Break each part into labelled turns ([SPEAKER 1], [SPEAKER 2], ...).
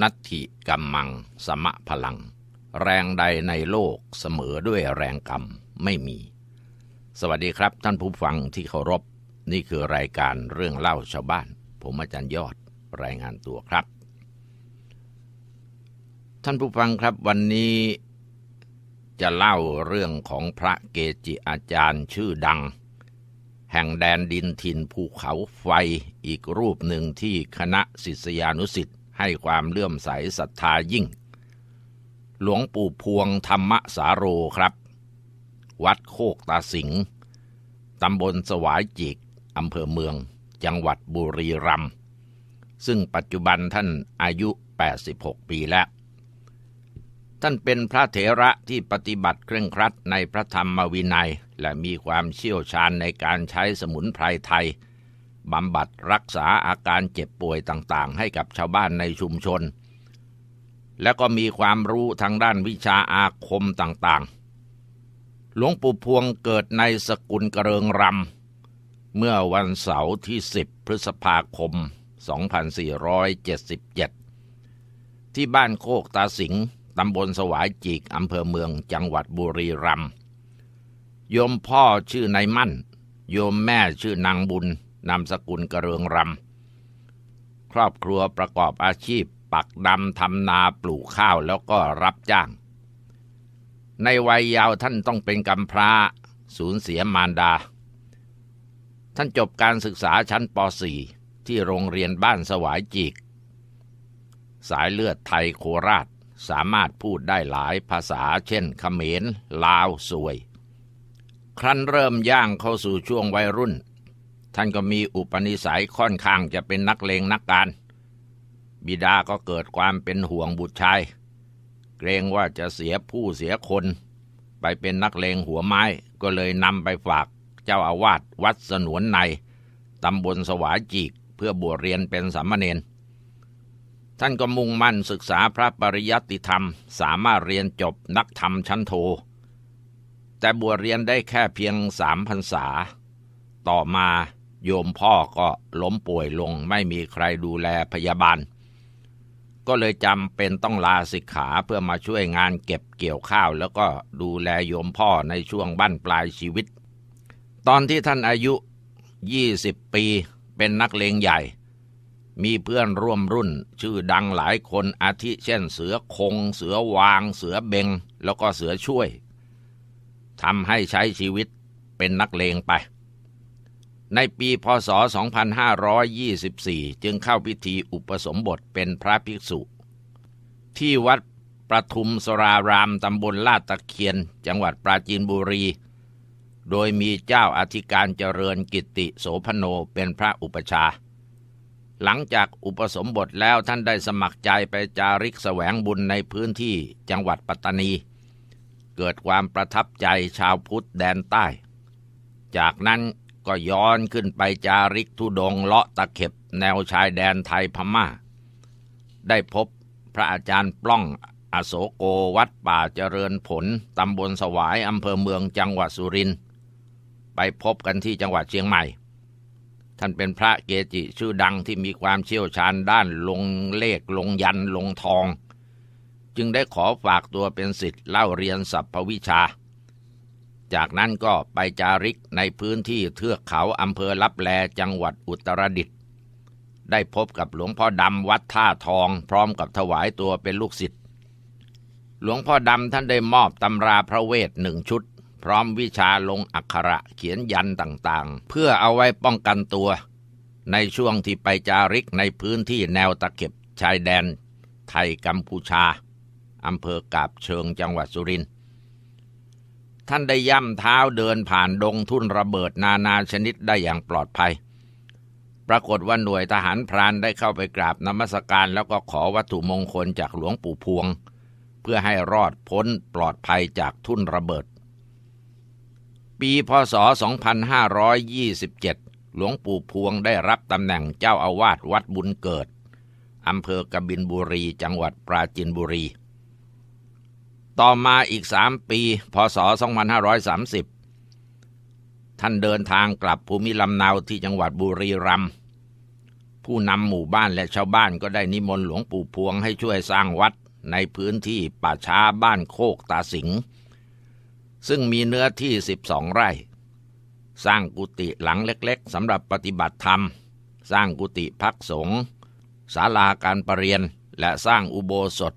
[SPEAKER 1] นัตถิกัมมัง สมะพลัง แรงใดในโลกเสมอด้วยแรงกรรมไม่มี สวัสดีครับท่านผู้ฟังที่เคารพ นี่คือรายการเรื่องเล่าชาวบ้าน ผมอาจารย์ยอดรายงานตัวครับ ท่านผู้ฟังครับวันนี้จะเล่าเรื่องของพระเกจิอาจารย์ชื่อดัง แห่งแดนดินถิ่นภูเขาไฟอีกรูปหนึ่งที่คณะศิษยานุสิ์ ให้ความเลื่อมใสศรัทธายิ่ง หลวงปู่พวงธรรมสาโรครับ วัดโคกตาสิงห์ตำบลสวายจิกอำเภอเมือง จังหวัดบุรีรัมย์ซึ่งปัจจุบันท่านอายุ 86 ปีแล้ว ท่านเป็นพระเถระที่ปฏิบัติเคร่งครัดในพระธรรมวินัย และมีความเชี่ยวชาญในการใช้สมุนไพรไทย บำบัดรักษาอาการเจ็บป่วยต่างๆ ให้กับชาวบ้านในชุมชน และก็มีความรู้ทางด้านวิชาอาคมต่างๆ หลวงปู่พวงเกิดในสกุลกระเริงรำเมื่อวันเสาร์ที่ 10 พฤษภาคม 2477 ที่บ้านโคกตาสิงห์ตำบลสวายจีกอำเภอเมืองจังหวัดบุรีรัมย์โยมพ่อชื่อนายมั่น โยมแม่ชื่อนางบุญ นามสกุลกระเรืองรำ ครอบครัวประกอบอาชีพ ปักดำทำนาปลูกข้าวแล้วก็รับจ้าง ในวัยยาวท่านต้องเป็นกำพร้าสูญเสียมารดา ท่านจบการศึกษาชั้นป .4 ที่โรงเรียนบ้านสวายจีกสายเลือดไทยโคราชสามารถพูดได้หลายภาษาเช่นเขมร ลาว สวย ครั้นเริ่มย่างเข้าสู่ช่วงวัยรุ่น ท่านก็มีอุปนิสัยค่อนข้างจะเป็นนักเลงนักการ บิดาก็เกิดความเป็นห่วงบุตรชาย เกรงว่าจะเสียผู้เสียคน ไปเป็นนักเลงหัวไม้ก็เลยนำไปฝากเจ้าอาวาสวัดสนวนในตำบลสวาจีกเพื่อบวชเรียนเป็นสามเณรท่านก็มุ่งมั่นศึกษาพระปริยัติธรรม สามารถเรียนจบนักธรรมชั้นโท แต่บวชเรียนได้แค่เพียงสามพรรษา ต่อมา โยมพ่อก็ล้มป่วยลงไม่มีใครดูแลพยาบาล ก็เลยจำเป็นต้องลาสิกขาเพื่อมาช่วยงานเก็บเกี่ยวข้าว แล้วก็ดูแลโยมพ่อในช่วงบั้นปลายชีวิต ตอนที่ท่านอายุ 20 ปีเป็นนักเลงใหญ่ มีเพื่อนร่วมรุ่นชื่อดังหลายคนอาทิเช่นเสือคง เสือวาง เสือเบง แล้วก็เสือช่วยทำให้ใช้ชีวิตเป็นนักเลงไป ในปีพศ 2524 จึงเข้าพิธีอุปสมบทเป็นพระภิกษุ ที่วัดประทุมสรารามตำบลลาดตะเคียน จังหวัดปราจีนบุรี โดยมีเจ้าอธิการเจริญกิติโสพโนเป็นพระอุปชา หลังจากอุปสมบทแล้วท่านได้สมัครใจไปจาริกแสวงบุญในพื้นที่จังหวัดปัตตานี เกิดความประทับใจชาวพุทธแดนใต้ จากนั้น ก็ย้อนขึ้นไปจาริกทุดงเลาะตะเข็บแนวชายแดนไทยพมา่า ได้พบพระอาจารย์ปล้องอโศโกวัดป่าเจริญผลตำบลสวายอำเภอเมืองจังหวัดสุรินทร์ไปพบกันที่จังหวัดเชียงใหม่ ท่านเป็นพระเกจิชื่อดังที่มีความเชี่ยวชาญด้านลงเลขลงยันลงทอง จึงได้ขอฝากตัวเป็นสิทธิ์เล่าเรียนสัพพวิชา จากนั้นก็ไปจาริกในพื้นที่เทือกเขาอำเภอลับแลจังหวัดอุตรดิตถ์ได้พบกับหลวงพ่อดำวัดท่าทอง พร้อมกับถวายตัวเป็นลูกศิษย์หลวงพ่อดำท่านได้มอบตำราพระเวทหนึ่งชุด พร้อมวิชาลงอักขระเขียนยันต่างๆ เพื่อเอาไว้ป้องกันตัว ในช่วงที่ไปจาริกในพื้นที่แนวตะเข็บชายแดน ไทยกัมพูชาอำเภอกาบเชิงจังหวัดสุรินทร์ ท่านได้ย่ำเท้าเดินผ่านดงทุ่นระเบิดนานาชนิดได้อย่างปลอดภัย ปรากฏว่าหน่วยทหารพรานได้เข้าไปกราบนมัสการแล้วก็ขอวัตถุมงคลจากหลวงปู่พวง เพื่อให้รอดพ้นปลอดภัยจากทุ่นระเบิด ปีพศ 2527 หลวงปู่พวงได้รับตำแหน่งเจ้าอาวาสวัดบุญเกิดอำเภอกบินบุรีจังหวัดปราจินบุรี ต่อมาอีกสามปี พศ 2530 ท่านเดินทางกลับภูมิลำเนาที่จังหวัดบุรีรัมย์ผู้นำหมู่บ้านและชาวบ้านก็ได้นิมนต์หลวงปู่พวงให้ช่วยสร้างวัดในพื้นที่ป่าช้าบ้านโคกตาสิง ซึ่งมีเนื้อที่ 12 ไร่ สร้างกุฏิหลังเล็กๆสำหรับปฏิบัติธรรม สร้างกุฏิพักสงฆ์ศาลาการประเรียนและสร้างอุโบสถ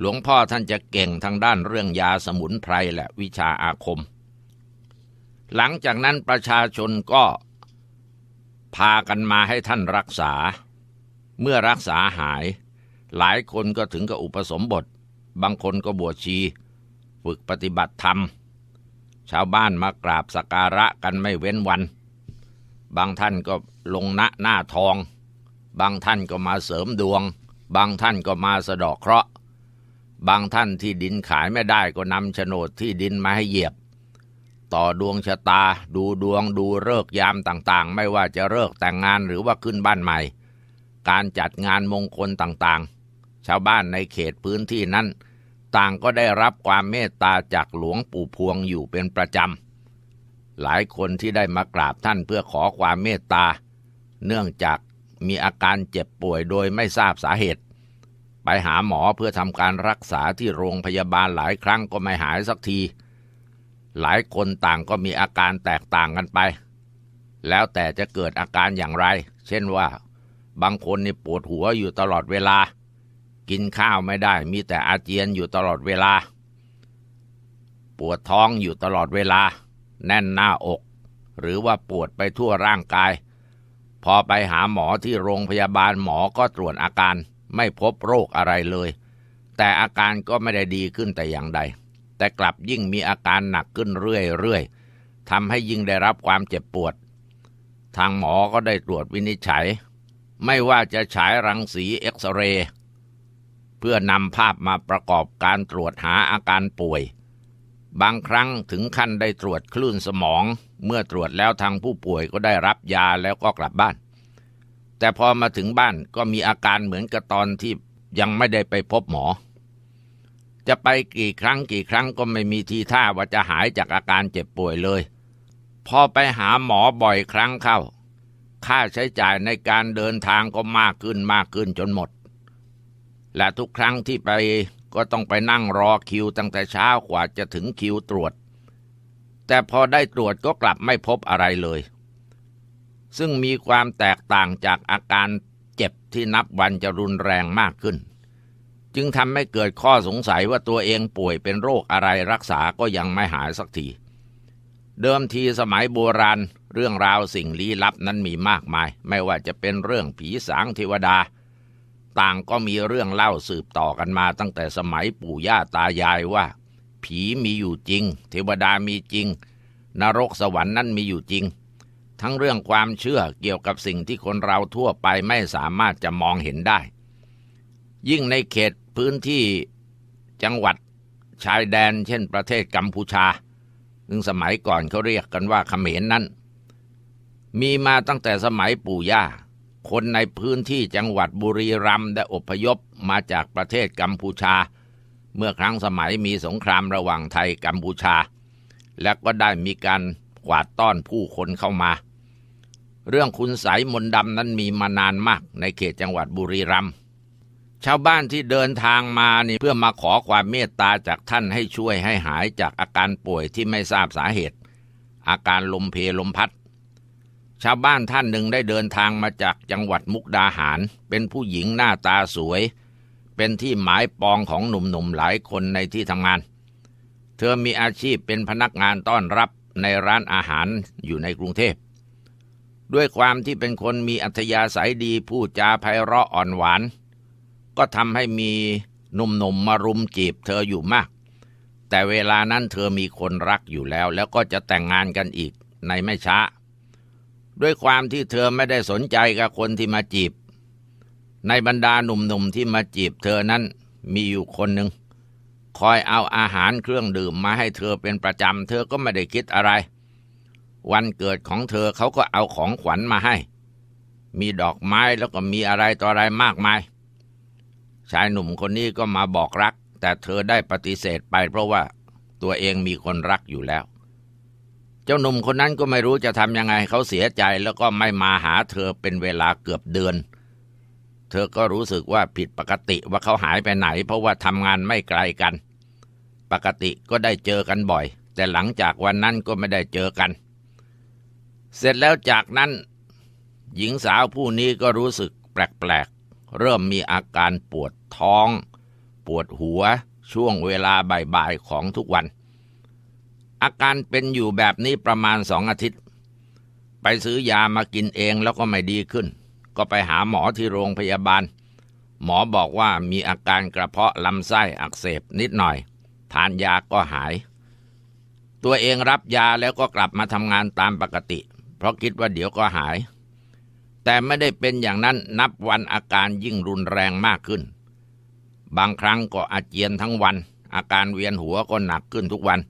[SPEAKER 1] หลวงพ่อท่านจะเก่งทางด้านเรื่องยาสมุนไพรและวิชาอาคม หลังจากนั้นประชาชนก็พากันมาให้ท่านรักษา เมื่อรักษาหาย หลายคนก็ถึงกับอุปสมบท บางคนก็บวชชี ฝึกปฏิบัติธรรม ชาวบ้านมากราบสักการะกันไม่เว้นวัน บางท่านก็ลงณหน้าทอง บางท่านก็มาเสริมดวง บางท่านก็มาสะดอกเคราะห์ บางท่านที่ดินขายไม่ได้ก็นำโฉนดที่ดินมาให้เหยียบ ต่อดวงชะตา ดูดวงดูเลิกษ์ยามต่างๆ ไม่ว่าจะเลิกษ์แต่งงานหรือว่าขึ้นบ้านใหม่ การจัดงานมงคลต่างๆ ชาวบ้านในเขตพื้นที่นั้น ต่างก็ได้รับความเมตตาจากหลวงปู่พวงอยู่เป็นประจำหลายคนที่ได้มากราบท่านเพื่อขอความเมตตา เนื่องจากมีอาการเจ็บป่วยโดยไม่ทราบสาเหตุ ไปหาหมอเพื่อทำการรักษาที่โรงพยาบาลหลายครั้งก็ไม่หายสักที หลายคนต่างก็มีอาการแตกต่างกันไป แล้วแต่จะเกิดอาการอย่างไร เช่นว่า บางคนนี่ปวดหัวอยู่ตลอดเวลา กินข้าวไม่ได้ มีแต่อาเจียนอยู่ตลอดเวลา ปวดท้องอยู่ตลอดเวลา แน่นหน้าอก หรือว่าปวดไปทั่วร่างกาย พอไปหาหมอที่โรงพยาบาลหมอก็ตรวจอาการ ไม่พบโรคอะไรเลย แต่อาการก็ไม่ได้ดีขึ้นแต่อย่างใด แต่กลับยิ่งมีอาการหนักขึ้นเรื่อยๆทำให้ยิ่งได้รับความเจ็บปวด ทางหมอก็ได้ตรวจวินิจฉัย ไม่ว่าจะฉายรังสีเอ็กซเรย์เพื่อนำภาพมาประกอบการตรวจหาอาการป่วย บางครั้งถึงขั้นได้ตรวจคลื่นสมอง เมื่อตรวจแล้วทางผู้ป่วยก็ได้รับยาแล้วก็กลับบ้าน แต่พอมาถึงบ้านก็มีอาการเหมือนกับตอนที่ยังไม่ได้ไปพบหมอ จะไปกี่ครั้งกี่ครั้งก็ไม่มีทีท่าว่าจะหายจากอาการเจ็บป่วยเลย พอไปหาหมอบ่อยครั้งเข้า ค่าใช้จ่ายในการเดินทางก็มากขึ้นมากขึ้นจนหมด และทุกครั้งที่ไปก็ต้องไปนั่งรอคิวตั้งแต่เช้ากว่าจะถึงคิวตรวจ แต่พอได้ตรวจก็กลับไม่พบอะไรเลย ซึ่งมีความแตกต่างจากอาการเจ็บที่นับวันจะรุนแรงมากขึ้น จึงทำให้เกิดข้อสงสัยว่าตัวเองป่วยเป็นโรคอะไรรักษาก็ยังไม่หายสักที เดิมทีสมัยโบราณเรื่องราวสิ่งลี้ลับนั้นมีมากมาย ไม่ว่าจะเป็นเรื่องผีสางเทวดา ต่างก็มีเรื่องเล่าสืบต่อกันมาตั้งแต่สมัยปู่ย่าตายายว่า ผีมีอยู่จริง เทวดามีจริง นรกสวรรค์นั้นมีอยู่จริง ทั้งเรื่องความเชื่อเกี่ยวกับสิ่งที่คนเราทั่วไปไม่สามารถจะมองเห็นได้ ยิ่งในเขตพื้นที่จังหวัดชายแดน เช่นประเทศกัมพูชา ซึ่งสมัยก่อนเขาเรียกกันว่าเขมรนนั้น มีมาตั้งแต่สมัยปู่ย่า คนในพื้นที่จังหวัดบุรีรัมย์ได้อพยพมาจากประเทศกัมพูชา เมื่อครั้งสมัยมีสงครามระหว่างไทยกัมพูชา และก็ได้มีการกวาดต้อนผู้คนเข้ามา เรื่องคุณสายมนต์ดำนั้นมีมานานมากในเขตจังหวัดบุรีรัมย์ชาวบ้านที่เดินทางมานี่เพื่อมาขอความเมตตาจากท่านให้ช่วยให้หายจากอาการป่วยที่ไม่ทราบสาเหตุ อาการลมเพลมพัด ชาวบ้านท่านหนึ่งได้เดินทางมาจากจังหวัดมุกดาหาร เป็นผู้หญิงหน้าตาสวย เป็นที่หมายปองของหนุ่มๆหลายคนในที่ทำงาน เธอมีอาชีพเป็นพนักงานต้อนรับในร้านอาหารอยู่ในกรุงเทพ ด้วยความที่เป็นคนมีอัธยาศัยดีพูดจาไพเราะอ่อนหวาน ก็ทำให้มีหนุ่มๆมมารุมจีบเธออยู่มาก แต่เวลานั้นเธอมีคนรักอยู่แล้ว แล้วก็จะแต่งงานกันอีกในไม่ช้า ด้วยความที่เธอไม่ได้สนใจกับคนที่มาจีบ ในบรรดาหนุ่มๆที่มาจีบเธอนั้นมีอยู่คนหนึ่งคอยเอาอาหารเครื่องดื่มมาให้เธอเป็นประจำ เธอก็ไม่ได้คิดอะไร วันเกิดของเธอเขาก็เอาของขวัญมาให้ มีดอกไม้แล้วก็มีอะไรต่ออะไรมากมาย ชายหนุ่มคนนี้ก็มาบอกรัก แต่เธอได้ปฏิเสธไป เพราะว่าตัวเองมีคนรักอยู่แล้ว เจ้าหนุ่มคนนั้นก็ไม่รู้จะทำยังไงเขาเสียใจแล้วก็ไม่มาหาเธอเป็นเวลาเกือบเดือน เธอก็รู้สึกว่าผิดปกติว่าเขาหายไปไหน เพราะว่าทำงานไม่ไกลกัน ปกติก็ได้เจอกันบ่อย แต่หลังจากวันนั้นก็ไม่ได้เจอกัน เสร็จแล้วจากนั้น หญิงสาวผู้นี้ก็รู้สึกแปลกๆ เริ่มมีอาการปวดท้อง ปวดหัวช่วงเวลาบ่ายๆของทุกวัน อาการเป็นอยู่แบบนี้ประมาณสองอาทิตย์ ไปซื้อยามากินเองแล้วก็ไม่ดีขึ้น ก็ไปหาหมอที่โรงพยาบาล หมอบอกว่ามีอาการกระเพาะลำไส้อักเสบนิดหน่อย ทานยาก็หาย ตัวเองรับยาแล้วก็กลับมาทำงานตามปกติ เพราะคิดว่าเดี๋ยวก็หาย แต่ไม่ได้เป็นอย่างนั้นนับวันอาการยิ่งรุนแรงมากขึ้น บางครั้งก็อาเจียนทั้งวัน อาการเวียนหัวก็หนักขึ้นทุกวัน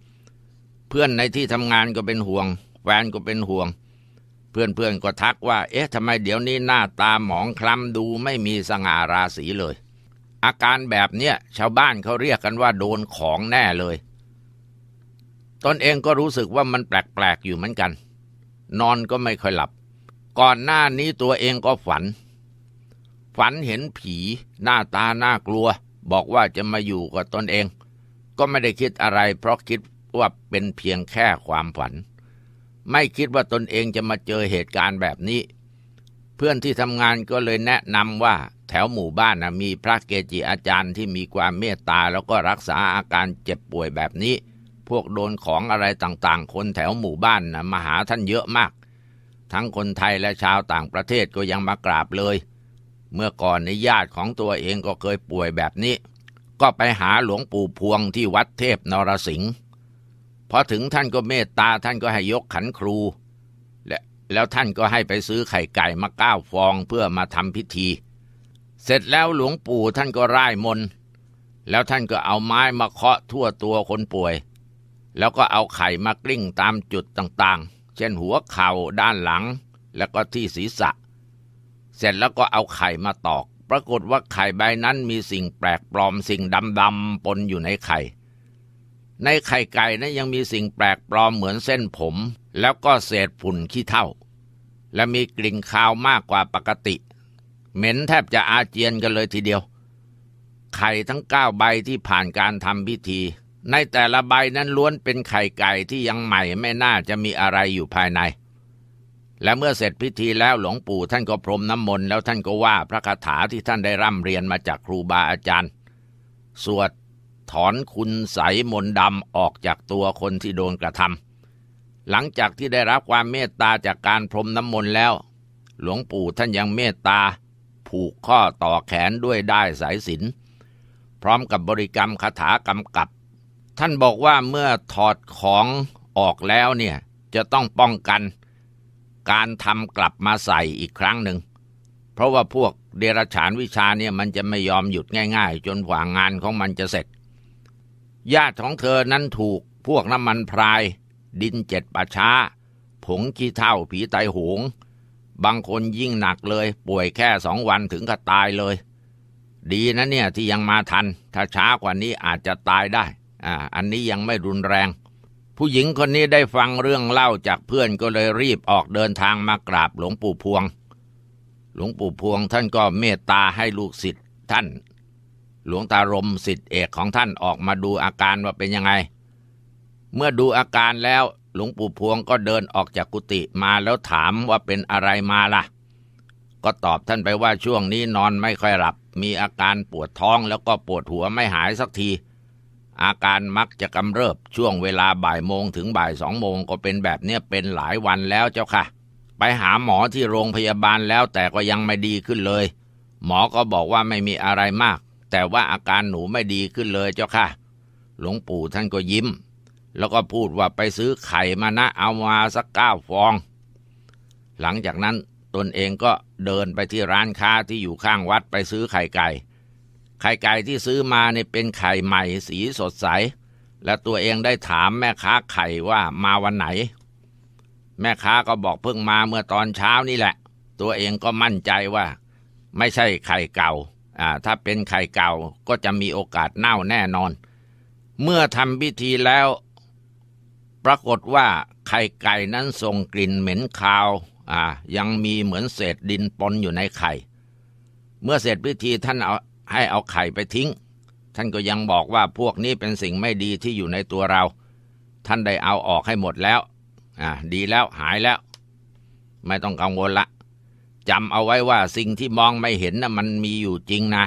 [SPEAKER 1] เพื่อนในที่ทำงานก็เป็นห่วง แฟนก็เป็นห่วง เพื่อนๆก็ทักว่า เอ๊ะทำไมเดี๋ยวนี้หน้าตาหมองคล้ำดูไม่มีสง่าราศีเลย อาการแบบเนี้ยชาวบ้านเขาเรียกกันว่าโดนของแน่เลยตนเองก็รู้สึกว่ามันแปลกๆอยู่เหมือนกัน นอนก็ไม่ค่อยหลับ ก่อนหน้านี้ตัวเองก็ฝัน ฝันเห็นผีหน้าตาน่ากลัว บอกว่าจะมาอยู่กับตนเอง ก็ไม่ได้คิดอะไร เพราะคิดว่าเป็นเพียงแค่ความฝัน ไม่คิดว่าตนเองจะมาเจอเหตุการณ์แบบนี้ เพื่อนที่ทำงานก็เลยแนะนำว่าแถวหมู่บ้านนะมีพระเกจิอาจารย์ที่มีความเมตตาแล้วก็รักษาอาการเจ็บป่วยแบบนี้ พวกโดนของอะไรต่างๆ คนแถวหมู่บ้านนะมาหาท่านเยอะมาก ทั้งคนไทยและชาวต่างประเทศก็ยังมากราบเลย เมื่อก่อนในญาติของตัวเองก็เคยป่วยแบบนี้ ก็ไปหาหลวงปู่พวงที่วัดเทพนรสิงห์พอถึงท่านก็เมตตาท่านก็ให้ยกขันครู และแล้วท่านก็ให้ไปซื้อไข่ไก่มาเก้าฟองเพื่อมาทำพิธี เสร็จแล้วหลวงปู่ท่านก็ร่ายมนต์แล้วท่านก็เอาไม้มาเคาะทั่วตัวคนป่วย แล้วก็เอาไข่มากลิ้งตามจุดต่างๆ เช่นหัวเข่าด้านหลัง แล้วก็ที่ศีรษะ เสร็จแล้วก็เอาไข่มาตอก ปรากฏว่าไข่ใบนั้นมีสิ่งแปลกปลอมสิ่งดำๆปนอยู่ในไข่ ในไข่ไก่นั้นยังมีสิ่งแปลกปลอมเหมือนเส้นผม แล้วก็เศษฝุ่นขี้เถ้า และมีกลิ่นคาวมากกว่าปกติ เหม็นแทบจะอาเจียนกันเลยทีเดียวไข่ทั้งเก้าใบที่ผ่านการทำพิธี ในแต่ละใบนั้นล้วนเป็นไข่ไก่ที่ยังใหม่ไม่น่าจะมีอะไรอยู่ภายใน และเมื่อเสร็จพิธีแล้วหลวงปู่ท่านก็พรมน้ำมนต์แล้วท่านก็ว่าพระคาถาที่ท่านได้ร่ำเรียนมาจากครูบาอาจารย์ สวดถอนคุณใสมนต์ดำออกจากตัวคนที่โดนกระทำหลังจากที่ได้รับความเมตตาจากการพรมน้ำมนต์แล้ว หลวงปู่ท่านยังเมตตา ผูกข้อต่อแขนด้วยได้สายสินพร้อมกับบริกรรมคาถากำกับ ท่านบอกว่าเมื่อถอดของออกแล้วเนี่ยจะต้องป้องกัน การทำกลับมาใส่อีกครั้งหนึ่ง เพราะว่าพวกเดรัจฉานวิชาเนี่ยมันจะไม่ยอมหยุดง่าย ๆ จนกว่างานของมันจะเสร็จ ญาติของเธอนั้นถูกพวกน้ำมันพราย ดินเจ็ดป่าช้า ผงขี้เท่าผีไตหง บางคนยิ่งหนักเลย ป่วยแค่สองวันถึงกับตายเลย ดีนะเนี่ยที่ยังมาทัน ถ้าช้ากว่านี้อาจจะตายได้ อ่าอันนี้ยังไม่รุนแรง ผู้หญิงคนนี้ได้ฟังเรื่องเล่าจากเพื่อนก็เลยรีบออกเดินทางมากราบหลวงปู่พวง หลวงปู่พวงท่านก็เมตตาให้ลูกศิษย์ท่าน หลวงตารมศิษย์เอกของท่านออกมาดูอาการว่าเป็นยังไง เมื่อดูอาการแล้วหลวงปู่พวงก็เดินออกจากกุฏิมาแล้วถามว่าเป็นอะไรมาล่ะ ก็ตอบท่านไปว่าช่วงนี้นอนไม่ค่อยหลับ มีอาการปวดท้องแล้วก็ปวดหัวไม่หายสักที อาการมักจะกำเริบช่วงเวลาบ่ายโมงถึงบ่ายสองโมงก็เป็นแบบเนี้ยเป็นหลายวันแล้วเจ้าค่ะ ไปหาหมอที่โรงพยาบาลแล้วแต่ก็ยังไม่ดีขึ้นเลย หมอก็บอกว่าไม่มีอะไรมาก แต่ว่าอาการหนูไม่ดีขึ้นเลยเจ้าค่ะ หลวงปู่ท่านก็ยิ้ม แล้วก็พูดว่าไปซื้อไข่มานะเอามาสักเก้าฟอง หลังจากนั้นตนเองก็เดินไปที่ร้านค้าที่อยู่ข้างวัดไปซื้อไข่ไก่ ไข่ไก่ที่ซื้อมาเนี่ยเป็นไข่ใหม่สีสดใส และตัวเองได้ถามแม่ค้าไข่ว่ามาวันไหน แม่ค้าก็บอกเพิ่งมาเมื่อตอนเช้านี่แหละ ตัวเองก็มั่นใจว่า ไม่ใช่ไข่เก่าอ่าถ้าเป็นไข่เก่าก็จะมีโอกาสเน่าแน่นอน เมื่อทำพิธีแล้ว ปรากฏว่าไข่ไก่นั้นส่งกลิ่นเหม็นคาวอ่ายังมีเหมือนเศษดินปนอยู่ในไข่ เมื่อเสร็จพิธีท่านเอา ให้เอาไข่ไปทิ้ง ท่านก็ยังบอกว่าพวกนี้เป็นสิ่งไม่ดีที่อยู่ในตัวเรา ท่านได้เอาออกให้หมดแล้วอ่าดีแล้วหายแล้ว ไม่ต้องกังวลละจำเอาไว้ว่าสิ่งที่มองไม่เห็นนะ่ะมันมีอยู่จริงนะ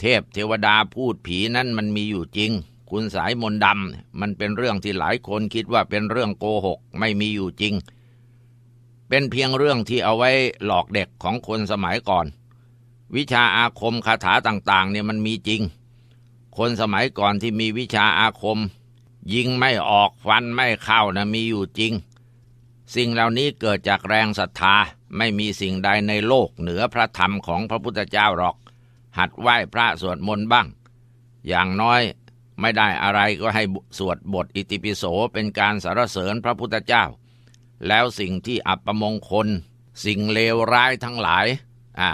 [SPEAKER 1] เทพเทวดาพูดผีนั้นมันมีอยู่จริง คุณสายมนดำมันเป็นเรื่องที่หลายคนคิดว่าเป็นเรื่องโกหกไม่มีอยู่จริง เป็นเพียงเรื่องที่เอาไว้หลอกเด็กของคนสมัยก่อน วิชาอาคมคาถาต่างๆ เนี่ยมันมีจริง คนสมัยก่อนที่มีวิชาอาคม ยิงไม่ออกฟันไม่เข้านะมีอยู่จริง สิ่งเหล่านี้เกิดจากแรงศรัทธาไม่มีสิ่งใดในโลกเหนือพระธรรมของพระพุทธเจ้าหรอก หัดไหว้พระสวดมนต์บ้าง อย่างน้อยไม่ได้อะไรก็ให้สวดบทอิติปิโสเป็นการสรรเสริญพระพุทธเจ้า แล้วสิ่งที่อัปมงคล สิ่งเลวร้ายทั้งหลาย อ่า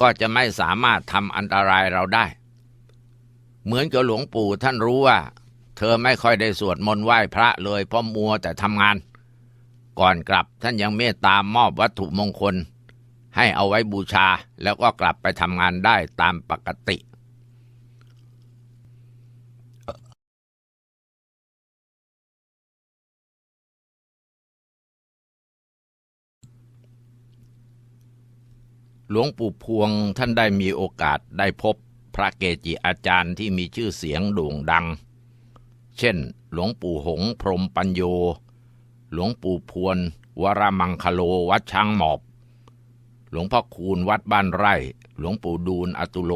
[SPEAKER 1] ก็จะไม่สามารถทำอันตรายเราได้ เหมือนกับหลวงปู่ท่านรู้ว่า เธอไม่ค่อยได้สวดมนต์ไหว้พระเลยเพราะมัวแต่ทำงาน ก่อนกลับท่านยังเมตตามอบวัตถุมงคล ให้เอาไว้บูชาแล้วก็กลับไปทำงานได้ตามปกติ หลวงปู่พวงท่านได้มีโอกาสได้พบพระเกจิอาจารย์ที่มีชื่อเสียงโด่งดัง เช่น หลวงปู่หงพรมปัญโย หลวงปู่พวน วรมังคโลวัดช้างหมอบ หลวงพ่อคูณวัดบ้านไร่ หลวงปู่ดูลอตุโล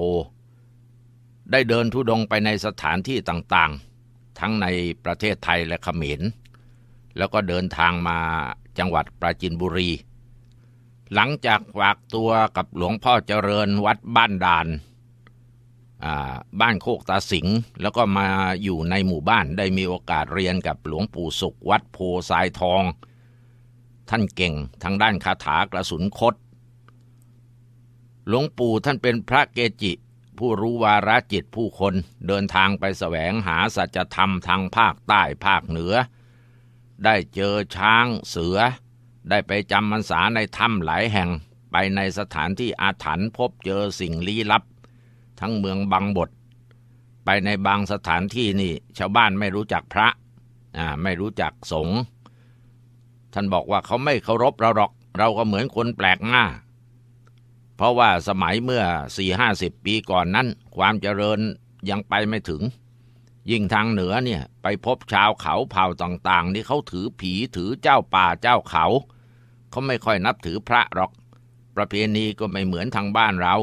[SPEAKER 1] ได้เดินทุดงไปในสถานที่ต่างๆ ทั้งในประเทศไทยและเขมร แล้วก็เดินทางมาจังหวัดปราจินบุรี หลังจากฝากตัวกับหลวงพ่อเจริญวัดบ้านดาน บ้านโคกตาสิงแล้วก็มาอยู่ในหมู่บ้านได้มีโอกาสเรียนกับหลวงปู่สุขวัดโพสายทอง ท่านเก่งทางด้านคาถากระสุนคดหลวงปู่ท่านเป็นพระเกจิ ผู้รู้วาระจิตผู้คนเดินทางไปแสวงหาสัจธรรมทางภาคใต้ภาคเหนือ ได้เจอช้างเสือ ได้ไปจำพรรษาในถ้ำหลายแห่งไปในสถานที่อาถรรพ์พบเจอสิ่งลี้ลับ ทั้งเมืองบางบท ไปในบางสถานที่นี่ ชาวบ้านไม่รู้จักพระอ่าไม่รู้จักสงฆ์ท่านบอกว่าเขาไม่เคารพเราหรอก เราก็เหมือนคนแปลกหน้า เพราะว่าสมัยเมื่อสี่ห้าสิบปีก่อนนั้น ความเจริญยังไปไม่ถึง ยิ่งทางเหนือเนี่ยไปพบชาวเขาเผ่าต่างๆนี่เขาถือผีถือเจ้าป่าเจ้าเขา เขาไม่ค่อยนับถือพระหรอก ประเพณีก็ไม่เหมือนทางบ้านเรา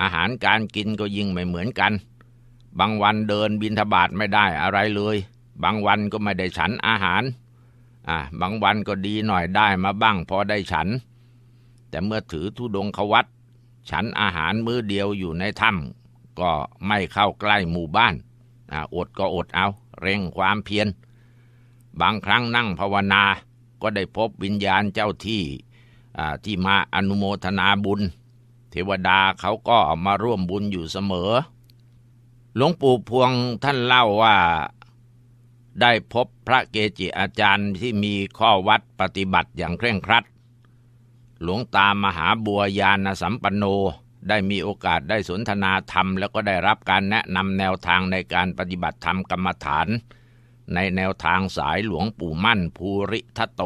[SPEAKER 1] อาหารการกินก็ยิ่งไม่เหมือนกัน บางวันเดินบินทบาทไม่ได้อะไรเลย บางวันก็ไม่ได้ฉันอาหาร อ่าบางวันก็ดีหน่อยได้มาบ้างพอได้ฉัน แต่เมื่อถือธุดงควัตฉันอาหารมื้อเดียวอยู่ในถ้ำก็ไม่เข้าใกล้หมู่บ้าน อดก็อดเอา เร่งความเพียร บางครั้งนั่งภาวนา ก็ได้พบวิญญาณเจ้าที่ที่มาอนุโมทนาบุญ เทวดาเขาก็มาร่วมบุญอยู่เสมอ หลวงปู่พวงท่านเล่าว่าได้พบพระเกจิอาจารย์ที่มีข้อวัดปฏิบัติอย่างเคร่งครัด หลวงตามหาบัวยานสัมปันโน ได้มีโอกาสได้สนทนาธรรม แล้วก็ได้รับการแนะนำแนวทางในการปฏิบัติธรรมกรรมฐาน ในแนวทางสายหลวงปู่มั่นภูริทัตโต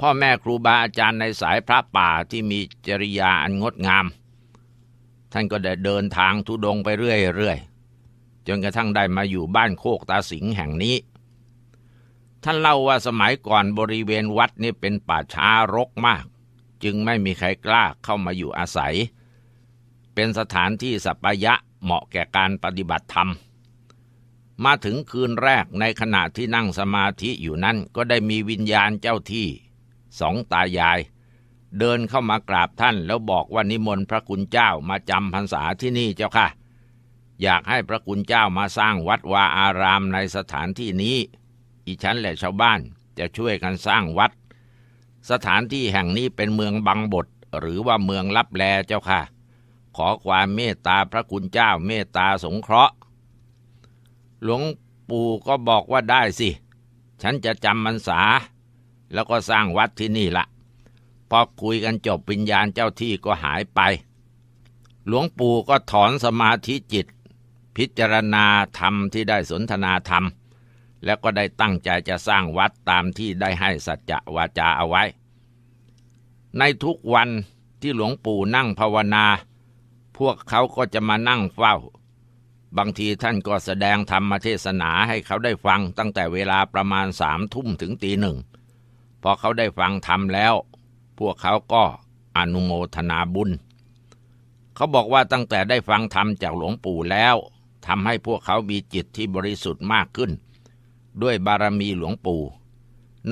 [SPEAKER 1] พ่อแม่ครูบาอาจารย์ในสายพระป่าที่มีจริยาอันงดงาม ท่านก็ได้เดินทางทุดงไปเรื่อยๆจนกระทั่งได้มาอยู่บ้านโคกตาสิงแห่งนี้ ท่านเล่าว่าสมัยก่อนบริเวณวัดนี่เป็นป่าช้ารกมาก จึงไม่มีใครกล้าเข้ามาอยู่อาศัย เป็นสถานที่สัปยะเหมาะแก่การปฏิบัติธรรม มาถึงคืนแรกในขณะที่นั่งสมาธิอยู่นั้นก็ได้มีวิญญาณเจ้าที่สองตายาย เดินเข้ามากราบท่านแล้วบอกว่านิมนต์พระคุณเจ้ามาจำพรรษาที่นี่เจ้าค่ะ อยากให้พระคุณเจ้ามาสร้างวัดวาอารามในสถานที่นี้ อีฉันและชาวบ้านจะช่วยกันสร้างวัด สถานที่แห่งนี้เป็นเมืองบังบทหรือว่าเมืองลับแลเจ้าค่ะ ขอความเมตตาพระคุณเจ้าเมตตาสงเคราะห์ หลวงปู่ก็บอกว่าได้สิ ฉันจะจำมันษา แล้วก็สร้างวัดที่นี่ละพอคุยกันจบวิญญาณเจ้าที่ก็หายไป หลวงปู่ก็ถอนสมาธิจิต พิจารณาธรรมที่ได้สนทนาธรรม แล้วก็ได้ตั้งใจจะสร้างวัดตามที่ได้ให้สัจจะวาจาเอาไว้ ในทุกวันที่หลวงปู่นั่งภาวนา พวกเขาก็จะมานั่งเฝ้า บางทีท่านก็แสดงธรรมเทศนาให้เขาได้ฟังตั้งแต่เวลาประมาณสามทุ่มถึงตีหนึ่ง พอเขาได้ฟังธรรมแล้ว พวกเขาก็อนุโมทนาบุญ เขาบอกว่าตั้งแต่ได้ฟังธรรมจากหลวงปู่แล้วทำให้พวกเขามีจิตที่บริสุทธิ์มากขึ้น ด้วยบารมีหลวงปู่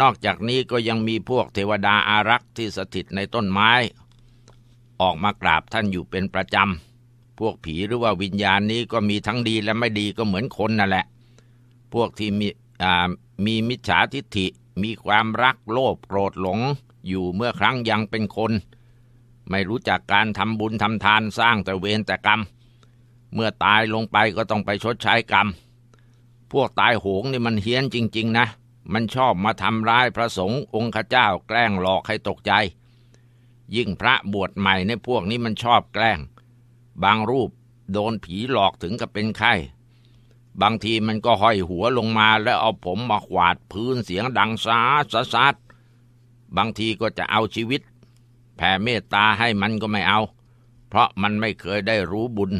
[SPEAKER 1] นอกจากนี้ก็ยังมีพวกเทวดาอารักษ์ที่สถิตในต้นไม้ ออกมากราบท่านอยู่เป็นประจำ พวกผีหรือว่าวิญญาณนี้ก็มีทั้งดีและไม่ดีก็เหมือนคนนั่นแหละ พวกที่มีมีมิจฉาทิฏฐิ มีความรักโลภโกรธหลงอยู่เมื่อครั้งยังเป็นคน ไม่รู้จักการทำบุญทำทานสร้างแต่เวรแต่กรรม เมื่อตายลงไปก็ต้องไปชดใช้กรรม พวกตายโหงนี่มันเฮี้ยนจริง ๆ นะ มันชอบมาทำร้ายพระสงฆ์องค์ข้าเจ้าแกล้งหลอกให้ตกใจ ยิ่งพระบวชใหม่ในพวกนี้มันชอบแกล้ง บางรูปโดนผีหลอกถึงกับเป็นไข้ บางทีมันก็ห้อยหัวลงมาแล้วเอาผมมาขวาดพื้นเสียงดังซาซาซาดบางทีก็จะเอาชีวิต แผ่เมตตาให้มันก็ไม่เอา เพราะมันไม่เคยได้รู้บุญ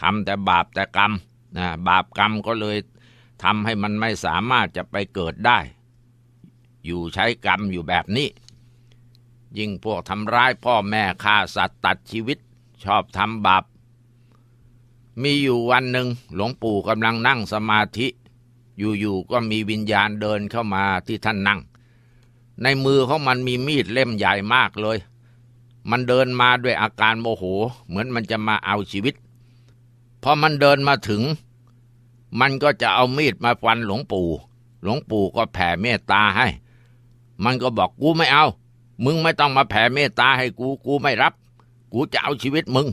[SPEAKER 1] ทำแต่บาปแต่กรรมนะบาปกรรมก็เลย ทำให้มันไม่สามารถจะไปเกิดได้ อยู่ใช้กรรมอยู่แบบนี้ ยิ่งพวกทำร้ายพ่อแม่ฆ่าสัตว์ตัดชีวิต ชอบทำบาปมีอยู่วันหนึ่งหลวงปู่กำลังนั่งสมาธิ อยู่ๆก็มีวิญญาณเดินเข้ามาที่ท่านนั่ง ในมือของมันมีมีดเล่มใหญ่มากเลย มันเดินมาด้วยอาการโมโห เหมือนมันจะมาเอาชีวิตพอมันเดินมาถึง มันก็จะเอามีดมาฟันหลวงปู่ หลวงปู่ก็แผ่เมตตาให้ มันก็บอกกูไม่เอา มึงไม่ต้องมาแผ่เมตตาให้กู กูไม่รับ กูจะเอาชีวิตมึง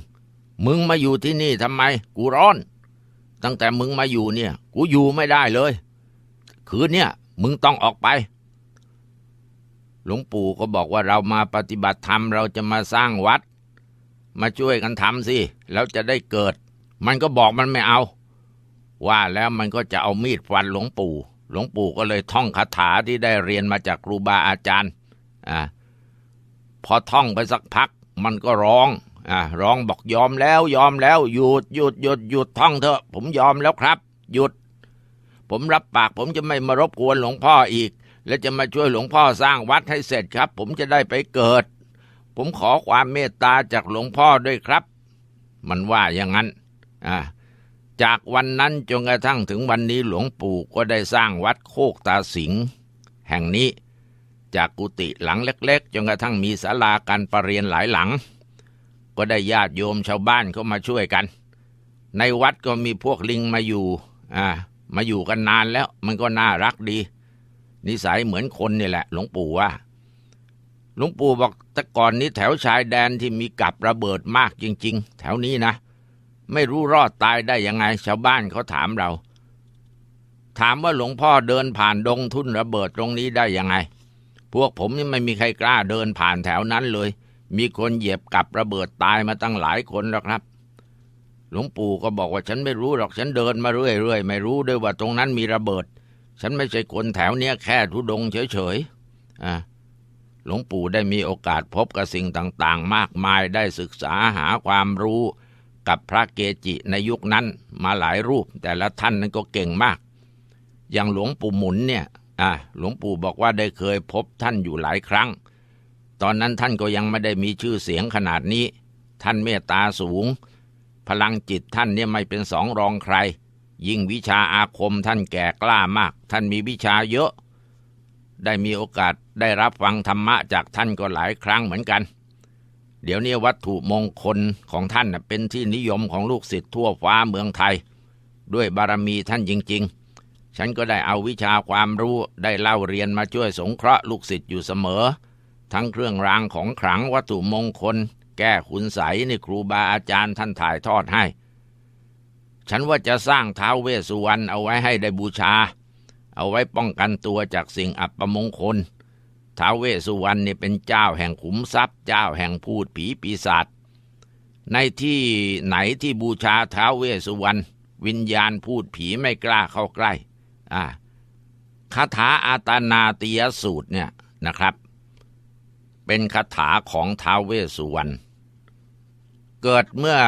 [SPEAKER 1] มึงมาอยู่ที่นี่ทำไม กูร้อน ตั้งแต่มึงมาอยู่เนี่ย กูอยู่ไม่ได้เลย คืนเนี่ยมึงต้องออกไป หลวงปู่ก็บอกว่าเรามาปฏิบัติธรรมเราจะมาสร้างวัด มาช่วยกันทำสิ แล้วจะได้เกิด มันก็บอกมันไม่เอา ว่าแล้วมันก็จะเอามีดฟันหลวงปู่ หลวงปู่ก็เลยท่องคาถาที่ได้เรียนมาจากครูบาอาจารย์อ่าพอท่องไปสักพัก มันก็ร้องอ่าร้องบอกยอมแล้วยอมแล้วหยุดหยุดหยุดหยุดท่องเถอะ ผมยอมแล้วครับ หยุด ผมรับปาก ผมจะไม่มารบกวนหลวงพ่ออีก และจะมาช่วยหลวงพ่อสร้างวัดให้เสร็จครับ ผมจะได้ไปเกิด ผมขอความเมตตาจากหลวงพ่อด้วยครับ มันว่าอย่างนั้นอ่า จากวันนั้นจนกระทั่งถึงวันนี้หลวงปู่ก็ได้สร้างวัดโคกตาสิงห์แห่งนี้ จากกุฏิหลังเล็กๆจนกระทั่งมีศาลาการประเรียนหลายหลัง ก็ได้ญาติโยมชาวบ้านเข้ามาช่วยกัน ในวัดก็มีพวกลิงมาอยู่อ่ามาอยู่กันนานแล้วมันก็น่ารักดี นิสัยเหมือนคนนี่แหละ หลวงปู่ว่าหลวงปู่บอกแต่ก่อนนี้แถวชายแดนที่มีกับระเบิดมากจริง ๆ แถวนี้นะ ไม่รู้รอดตายได้ยังไง ชาวบ้านเขาถามเรา ถามว่าหลวงพ่อเดินผ่านดงทุ่นระเบิดตรงนี้ได้ยังไง พวกผมนี่ไม่มีใครกล้าเดินผ่านแถวนั้นเลย มีคนเหยียบกับระเบิดตายมาตั้งหลายคนแล้วครับ หลวงปู่ก็บอกว่าฉันไม่รู้หรอกฉันเดินมาเรื่อยๆไม่รู้ด้วยว่าตรงนั้นมีระเบิด ฉันไม่ใช่คนแถวเนี้ยแค่ทุดงเฉยๆอ่าหลวงปู่ได้มีโอกาสพบกับสิ่งต่างๆ มากมายได้ศึกษาหาความรู้ กับพระเกจิในยุคนั้นมาหลายรูป แต่ละท่านนั้นก็เก่งมาก อย่างหลวงปู่หมุนเนี่ยอ่าหลวงปู่บอกว่าได้เคยพบท่านอยู่หลายครั้ง ตอนนั้นท่านก็ยังไม่ได้มีชื่อเสียงขนาดนี้ ท่านเมตตาสูง พลังจิตท่านเนี่ยไม่เป็นสองรองใคร ยิ่งวิชาอาคมท่านแก่กล้ามาก ท่านมีวิชาเยอะ ได้มีโอกาสได้รับฟังธรรมะจากท่านก็หลายครั้งเหมือนกัน เดี๋ยวนี้วัตถุมงคลของท่านเป็นที่นิยมของลูกศิษย์ทั่วฟ้าเมืองไทย ด้วยบารมีท่านจริง ๆ ฉันก็ได้เอาวิชาความรู้ได้เล่าเรียนมาช่วยสงเคราะห์ลูกศิษย์อยู่เสมอ ทั้งเครื่องรางของขลังวัตถุมงคล แก้ขุนใสนี่ครูบาอาจารย์ท่านถ่ายทอดให้ ฉันว่าจะสร้างท้าวเวสสุวรรณเอาไว้ให้ได้บูชา เอาไว้ป้องกันตัวจากสิ่งอัปมงคล ท้าวเวสุวรรณเนี่ยเป็นเจ้าแห่งขุมทรัพย์ เจ้าแห่งพูดผีปีศาจในที่ไหนที่บูชาท้าวเวสุวรรณวิญญาณพูดผีไม่กล้าเข้าใกล้อ่าคาถาอาตานาติยสูตรเนี่ยนะครับ เป็นคาถาของท้าวเวสุวรรณเกิดเมื่อ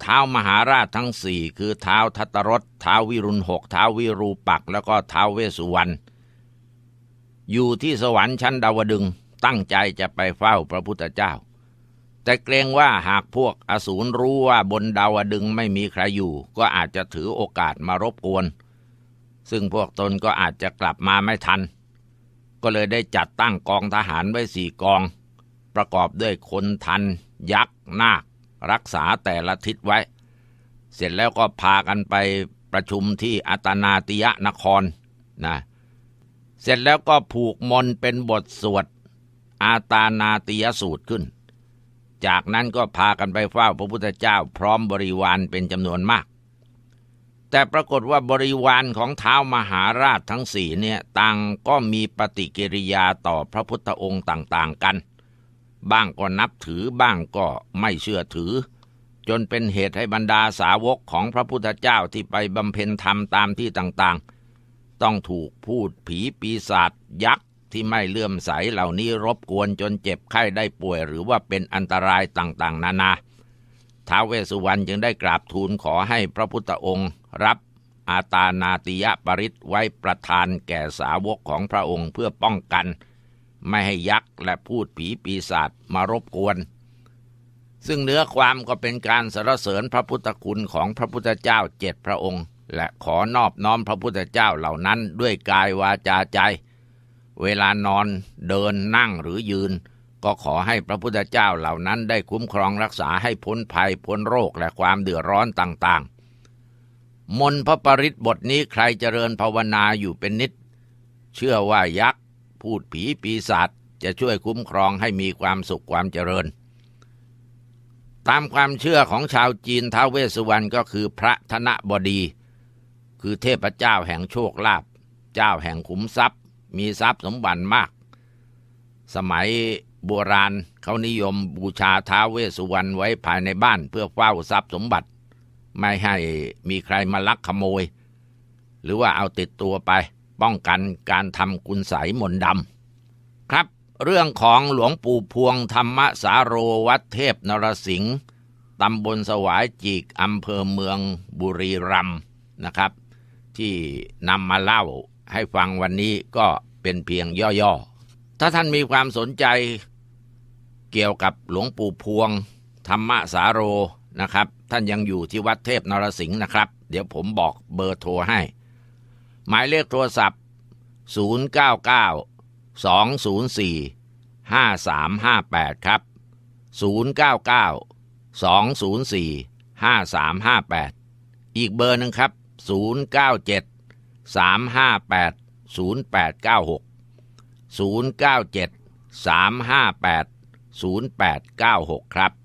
[SPEAKER 1] เท้ามหาราชทั้งสี่คือเท้าทัตรสเท้าวิรุณหกเท้าวิรูปักษ์แล้วก็เท้าเวสุวรรณ อยู่ที่สวรรค์ชั้นดาวดึงตั้งใจจะไปเฝ้าพระพุทธเจ้า แต่เกรงว่าหากพวกอสูรรู้ว่าบนดาวดึงไม่มีใครอยู่ ก็อาจจะถือโอกาสมารบกวน ซึ่งพวกตนก็อาจจะกลับมาไม่ทัน ก็เลยได้จัดตั้งกองทหารไว้สี่กอง ประกอบด้วยคนทัน ยักษ์ นาค รักษาแต่ละทิศไว้ เสร็จแล้วก็พากันไปประชุมที่อัตนาติยนครนะ เสร็จแล้วก็ผูกมนเป็นบทสวด อาตานาติยสูตรขึ้น จากนั้นก็พากันไปเฝ้าพระพุทธเจ้าพร้อมบริวารเป็นจำนวนมาก แต่ปรากฏว่าบริวารของเท้ามหาราชทั้งสี่เนี่ยต่างก็มีปฏิกิริยาต่อพระพุทธองค์ต่างๆกัน บ้างก็นับถือบ้างก็ไม่เชื่อถือ จนเป็นเหตุให้บรรดาสาวกของพระพุทธเจ้าที่ไปบำเพ็ญธรรมตามที่ต่างๆ ต้องถูกพูดผีปีศาจยักษ์ที่ไม่เลื่อมใสเหล่านี้รบกวนจนเจ็บไข้ได้ป่วย หรือว่าเป็นอันตรายต่างๆ นานาท้าวเวสสุวรรณจึงได้กราบทูลขอให้พระพุทธองค์รับอาตานาติยปริตไว้ประทานแก่สาวกของพระองค์เพื่อป้องกัน ไม่ให้ยักษ์และพูดผีปีศาจมารบกวน ซึ่งเนื้อความก็เป็นการสรรเสริญพระพุทธคุณของพระพุทธเจ้าเจ็ดพระองค์ และขอนอบน้อมพระพุทธเจ้าเหล่านั้นด้วยกายวาจาใจ เวลานอนเดินนั่งหรือยืน ก็ขอให้พระพุทธเจ้าเหล่านั้นได้คุ้มครองรักษาให้พ้นภัยพ้นโรคและความเดือดร้อนต่างๆ มนพระปริตบทนี้ใครเจริญภาวนาอยู่เป็นนิด เชื่อว่ายักษ์พูดผีปีศาจจะช่วยคุ้มครองให้มีความสุขความเจริญ ตามความเชื่อของชาวจีนท้าวเวสสุวรรณก็คือพระธนบดี คือเทพเจ้าแห่งโชคลาภเจ้าแห่งขุมทรัพย์ มีทรัพย์สมบัติมาก สมัยโบราณเขานิยมบูชาท้าวเวสสุวรรณไว้ภายในบ้านเพื่อเฝ้าทรัพย์สมบัติ ไม่ให้มีใครมาลักขโมย หรือว่าเอาติดตัวไปป้องกันการทำกุญไสมนต์ดำครับ เรื่องของหลวงปู่พวงธรรมสาโรวัดเทพนรสิงห์ตำบลสวายจีกอำเภอเมืองบุรีรัมย์นะครับ ที่นำมาเล่าให้ฟังวันนี้ก็เป็นเพียงย่อๆ ถ้าท่านมีความสนใจเกี่ยวกับหลวงปู่พวง ธรรมสาโรนะครับ ท่านยังอยู่ที่วัดเทพนรสิงห์นะครับ เดี๋ยวผมบอกเบอร์โทรให้ หมายเลขโทรศัพท์ 099 204 5358 ครับ 099 204 5358 อีกเบอร์หนึ่งครับ 097 358 0896 097 358 0896 ครับ